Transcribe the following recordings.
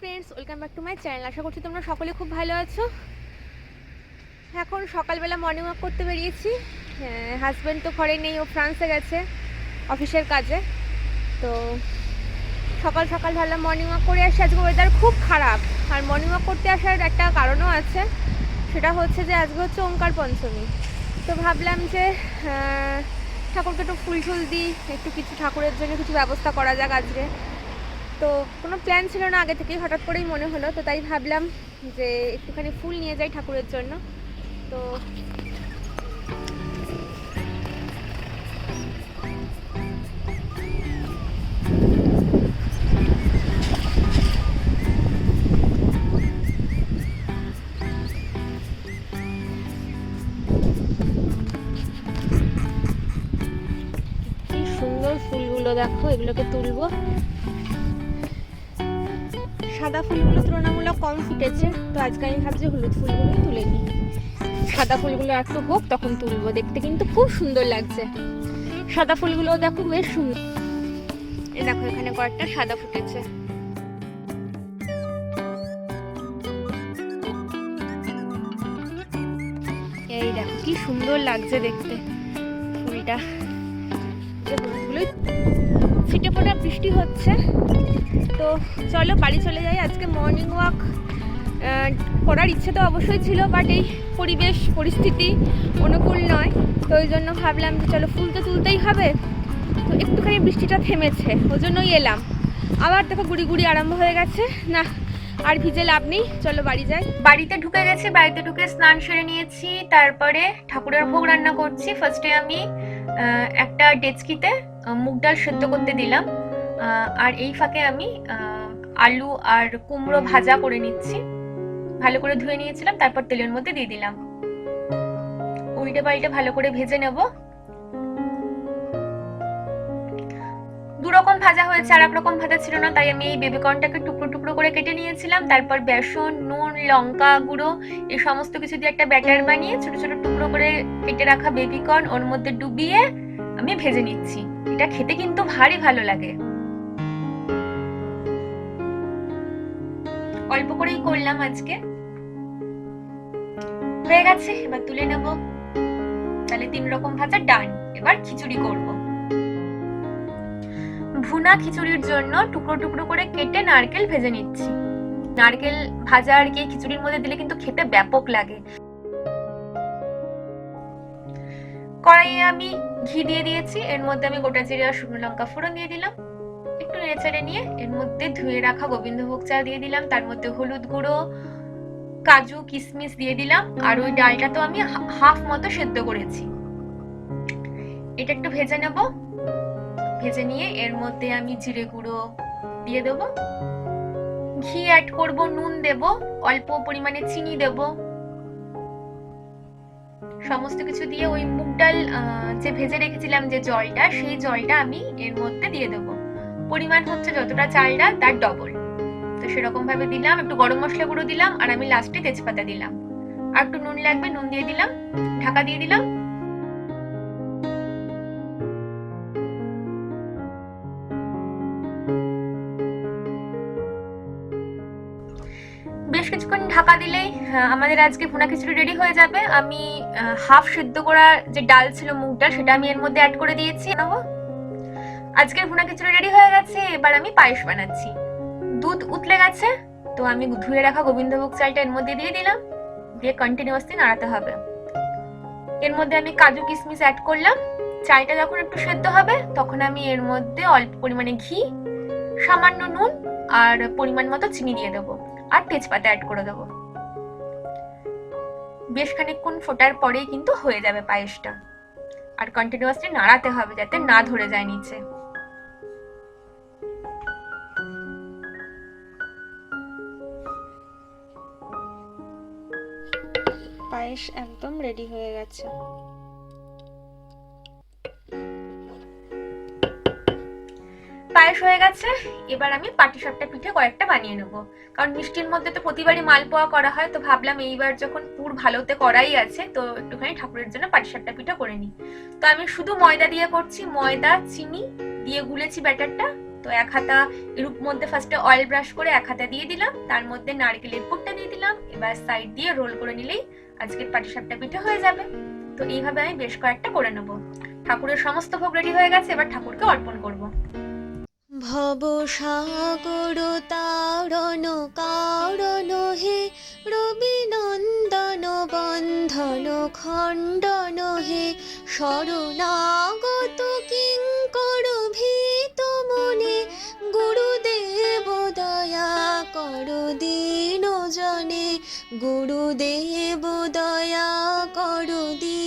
Friends welcome back to my channel আশা করছি তোমরা সকলে খুব ভালো আছো। এখন সকালবেলা মর্নিং ওয়াক করতে বেরিয়েছি। হাজব্যান্ড তো ঘরে নেই, ও ফ্রান্সে গেছে অফিসের কাজে। তো সকাল সকাল ভাবলাম মর্নিং ওয়াক করে আসি। আজকে ওয়েদার খুব খারাপ। আর মর্নিং ওয়াক করতে আসার একটা কারণও আছে। সেটা হচ্ছে যে আজকে হচ্ছে ওঙ্কার পঞ্চমী। তো ভাবলাম যে ঠাকুরকে একটু ফুল টুল দিই, একটু কিছু ঠাকুরের জন্য কিছু ব্যবস্থা করা যাক আজকে। তো কোনো প্ল্যান ছিল না আগে থেকেই, হঠাৎ করেই মনে হলো, তো তাই ভাবলাম যে একটুখানি ফুল নিয়ে যাই ঠাকুরের জন্য। তো সুন্দর ফুলগুলো দেখো, এগুলোকে তুলবো। সাদা ফুলগুলো তুলনামূলক কম ফুটেছে। তো আজকে আমি ভাবছি হলুদ ফুলগুলোই তুলে নিই। সাদা ফুলগুলো একটু হোক, তখন তুলবো। দেখতে কিন্তু খুব সুন্দর লাগছে। সাদা ফুলগুলো দেখো বেশ সুন্দর। এই দেখো, এখানে কয়েকটা সাদা ফুটেছে। এই দেখো, কি সুন্দর লাগছে দেখতে ফুলটা। যে হলুদগুলোই ফিটে বৃষ্টি হচ্ছে। তো চলো বাড়ি চলে যাই। আজকে মর্নিং ওয়াক করার ইচ্ছে তো অবশ্যই ছিল বাট এই পরিবেশ, পরিস্থিতি অনুকূল নয়। তো ওই জন্য ভাবলাম যে চলো ফুল তো তুলতেই হবে। তো একটুখানি বৃষ্টিটা থেমেছে, ওই জন্যই এলাম। আবার দেখো গুড়ি গুড়ি আরম্ভ হয়ে গেছে। না, আর ভিজে লাভ নেই। চলো বাড়ি যাই। বাড়িতে ঢুকে গেছি, বাড়িতে ঢুকে স্নান সেরে নিয়েছি। তারপরে ঠাকুরের ভোগ রান্না করছি। ফার্স্টে আমি একটা ডেচকিতে মুগ ডাল সেদ্ধ করতে দিলাম। আর এই ফাঁকে আমি আলু আর কুমড়ো ভাজা করে নিচ্ছি। ভালো করে ধুয়ে নিয়েছিলাম, তারপর তেলের মধ্যে দিয়ে দিলাম। উল্টে পাল্টে ভালো করে ভেজে নেব। দু রকম ভাজা হয়েছে আর এক রকম ভাজা ছিল না, তাই আমি এই বেবিকর্নটাকে টুকরো টুকরো করে কেটে নিয়েছিলাম, তারপর বেসন, নুন, লঙ্কা গুঁড়ো এই সমস্ত কিছু দিয়ে একটা ব্যাটার বানিয়ে ছোট ছোট টুকরো করে কেটে রাখা বেবিকর্ন ওর মধ্যে ডুবিয়ে আমি ভেজে নিচ্ছি। এটা খেতে কিন্তু ভারী ভালো লাগে। অল্প করেই করলাম আজকে। হয়ে গেছে, এবার তুলে নেব। তাহলে তিন রকম ভাজা, ডান। এবার খিচুড়ি করব। ভুনা খিচুড়ির জন্য টুকরো টুকরো করে কেটে নারকেল ভেজে নিচ্ছি। নারকেল ভাজা আর কি খিচুড়ির মধ্যে দিলে কিন্তু খেতে ব্যাপক লাগে। কড়াইয়ে আমি ঘি দিয়ে দিয়েছি, এর মধ্যে আমি গোটা জিরে আর শুকনো লঙ্কা ফোড়ন দিয়ে দিলাম। একটু নেড়েচেড়ে নিয়ে এর মধ্যে ধুয়ে রাখা গোবিন্দভোগ চাল দিয়ে দিলাম, তার মধ্যে হলুদ গুঁড়ো, কাজু কিশমিশ দিয়ে দিলাম, আর ওই ডালটা তো আমি হাফ মতো সেদ্ধ করেছি। এটা একটু ভেজে নেব। ভেজে নিয়ে এর মধ্যে আমি জিরে গুঁড়ো দিয়ে দেবো। ঘি অ্যাড করব, নুন দেব, অল্প পরিমাণে চিনি দেব। সমস্ত কিছু দিয়ে ওই মুগ ডাল যে ভেজে রেখেছিলাম যে জলটা, সেই জলটা আমি এর মধ্যে দিয়ে দেবো। পরিমাণ হচ্ছে যতটা চালটা তার ডবল তো সেরকম ভাবে দিলাম, একটু গরম মশলা গুঁড়ো দিলাম, আর আমি লাস্টে তেজপাতা দিলাম। আর একটু নুন লাগবে, নুন দিয়ে দিলাম, ঢাকা দিয়ে দিলাম। কিছুক্ষণ ঢাকা দিলেই আমাদের আজকে ভুনা খিচুড়ি রেডি হয়ে যাবে। আমি হাফ সিদ্ধ করা যে ডাল ছিল মুগ ডাল সেটা আমি এর মধ্যে অ্যাড করে দিয়েছি। নেব আজকের ভুনা খিচুড়ি রেডি হয়ে গেছে, এবার আমি পায়েস বানাচ্ছি। দুধ উতলে গেছে, তো আমি ধুয়ে রাখা গোবিন্দভোগ চালটা এর মধ্যে দিয়ে দিলাম। দিয়ে কন্টিনিউয়াসলি নাড়াতে হবে। এর মধ্যে আমি কাজু কিশমিশ অ্যাড করলাম। চালটা যখন একটু সেদ্ধ হবে, তখন আমি এর মধ্যে অল্প পরিমাণে ঘি, সামান্য নুন আর পরিমাণ মতো চিনি দিয়ে দেবো। আর তেজপাতা অ্যাড করে দেবো। বেশ খানিকক্ষণ ফোটার পরেই কিন্তু হয়ে যাবে পায়েসটা। আর কন্টিনিউয়াসলি নাড়াতে হবে যাতে না ধরে যায় নিচে। পায়েস একদম রেডি হয়ে গেছে। পায়েস হয়ে গেছে, এবার আমি পাটিসাপটা পিঠে কয়েকটা বানিয়ে নেব। কারণ মিষ্টির মধ্যে তো প্রতিবারই মালপোয়া করা হয়, তো ভাবলাম এইবার যখন পুর ভালোতে করাই আছে, তো একটুখানি ঠাকুরের জন্য পাটিসাপটা পিঠা করে নিই। তো আমি শুধু ময়দা দিয়ে করছি, ময়দা, চিনি দিয়ে গুলেছি ব্যাটারটা। তো এক হাতা এরূপ মধ্যে ফার্স্টে অয়েল ব্রাশ করে এক হাতা দিয়ে দিলাম, তার মধ্যে নারকেলের পুরটা দিয়ে দিলাম, এবার সাইড দিয়ে রোল করে নিলেই আজকের পাটিসাপটা পিঠে হয়ে যাবে। তো এইভাবে আমি বেশ কয়েকটা করে নেব। ঠাকুরের সমস্ত ভোগ রেডি হয়ে গেছে, এবার ঠাকুরকে অর্পণ করব। ভব সাগর তারণ কারণ হে রবি নন্দন বন্ধন খণ্ডন হে শরণাগত কিঙ্কর ভীত মনে গুরুদেব দয়া কর দীন জনে গুরুদেব দয়া কর দীন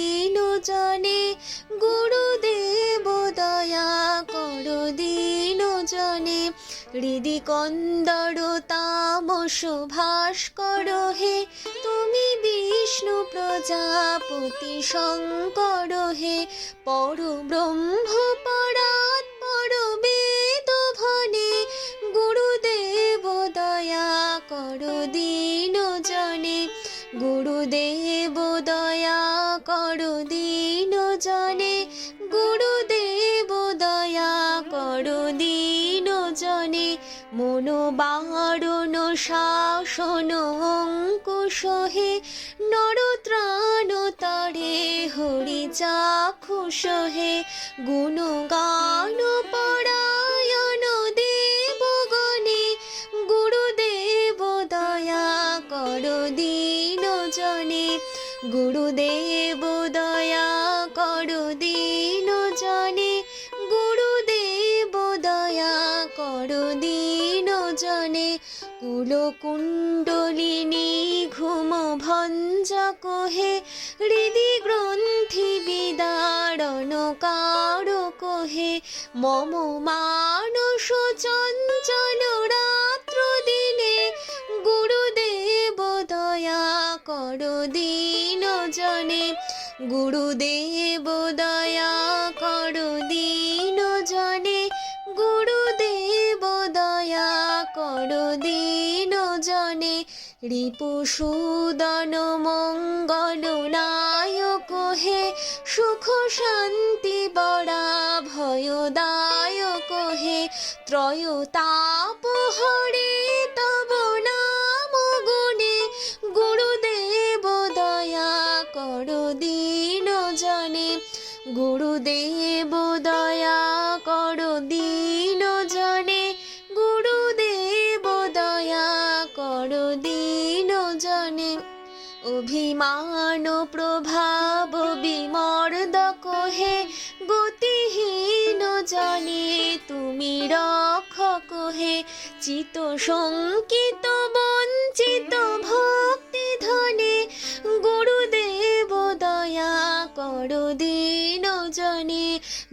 হৃদি কন্দর তামস ভাস্কর হে, তুমি বিষ্ণু প্রজাপতি শঙ্কর হে পর ব্রহ্ম পরাৎ পর বেদ ভনে, গুরুদেব দয়া কর দীন জনে, গুরুদেব মনোবারণ শাসন অঙ্কুশ হে, নরত্রাণ তরে হরি চাক্ষুষ হে। গুণগান পরায়ণ দেবগণে গুরুদেব দয়া কর দীন জনে। গুরুদেব কুলকুণ্ডলিনী ঘুম ভঞ্জক হে হৃদি গ্রন্থি বিদারণ কারক হে মম মানস চঞ্চল রাত্র দিনে গুরুদেব দয়া কর দিন জনে গুরুদেব দয়া রিপুসূদন মঙ্গল নায়ক হে, সুখ শান্তি বরা ভয়দায়ক হে। ত্রয়তাপ হরে তব নাম গুণে, গুরুদেব দয়া কর দীন জনে। গুরুদেব দয়া অভিমান প্রভাব বিমর্দক হে গতিহীন জনে তুমি রক্ষক হে, চিত শঙ্কিত বঞ্চিত ভক্তি ধনে, গুরুদেব দয়া কর দিন জনে,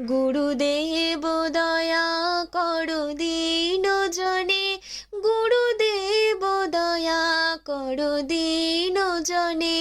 গুরুদেব দয়া কর দিন জনে, গুরুদেব দয়া কর দীন জনে